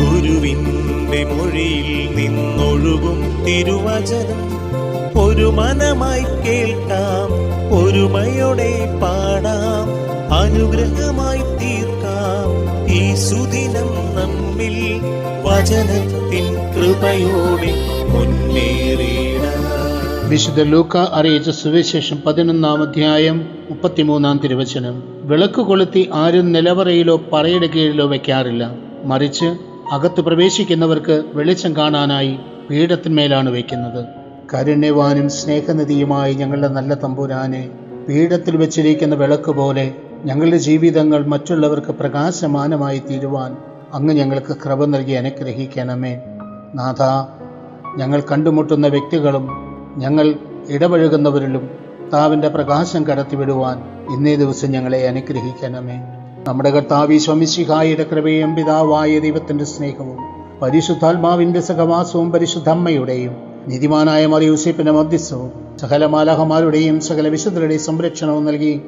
ഗുരുവിന്റെ മൊഴിയിൽ നിന്നൊഴുകും തിരുവചനം. ഒരു മനമായി കേൾക്കാം ഒരുമയോടെ പാടാം അനുഗ്രഹമായി തീർക്കാം. ഈ സുദിനം നമ്മിൽ വചനത്തിൻ കൃപയോടെ മുന്നേറിയിടാം വിശുദ്ധ ലൂക്ക അറിയിച്ച സുവിശേഷം പതിനൊന്നാം അധ്യായം മുപ്പത്തിമൂന്നാം തിരുവചനം. വിളക്ക് കൊളുത്തി ആരും നിലവറയിലോ പറയുടെ കീഴിലോ വയ്ക്കാറില്ല. മറിച്ച് അകത്ത് പ്രവേശിക്കുന്നവർക്ക് വെളിച്ചം കാണാനായി പീഠത്തിന്മേലാണ് വയ്ക്കുന്നത്. കരുണ്യവാനും സ്നേഹനിധിയുമായി ഞങ്ങളുടെ നല്ല തമ്പുരാനെ പീഠത്തിൽ വെച്ചിരിക്കുന്ന വിളക്ക് പോലെ ഞങ്ങളുടെ ജീവിതങ്ങൾ മറ്റുള്ളവർക്ക് പ്രകാശമാനമായി തീരുവാൻ അങ്ങ് ഞങ്ങൾക്ക് കൃപ നൽകി അനുഗ്രഹിക്കണമേ. നാഥ ഞങ്ങൾ കണ്ടുമുട്ടുന്ന വ്യക്തികളും ഞങ്ങൾ ഇടപഴകുന്നവരിലും താവിന്റെ പ്രകാശം കടത്തിവിടുവാൻ ഇന്നേ ദിവസം ഞങ്ങളെ അനുഗ്രഹിക്കണമേ. നമ്മുടെ കർത്താവി സ്വമിശിഹായുടെ കൃപയും പിതാവായ ദൈവത്തിന്റെ സ്നേഹവും പരിശുദ്ധാത്മാവിന്റെ സഹവാസവും പരിശുദ്ധമ്മയുടെയും നീതിമാനായ മറിയൂസിപ്പിന്റെ മധ്യസ്ഥവും സകല മാലാഹമാരുടെയും സകല വിശുദ്ധരുടെയും സംരക്ഷണവും നൽകി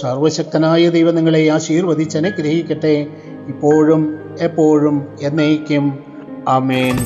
സർവശക്തനായ ദൈവം നിങ്ങളെ ആശീർവദിച്ചനുഗ്രഹിക്കട്ടെ ഇപ്പോഴും എപ്പോഴും എന്നേക്കും. ആമേൻ.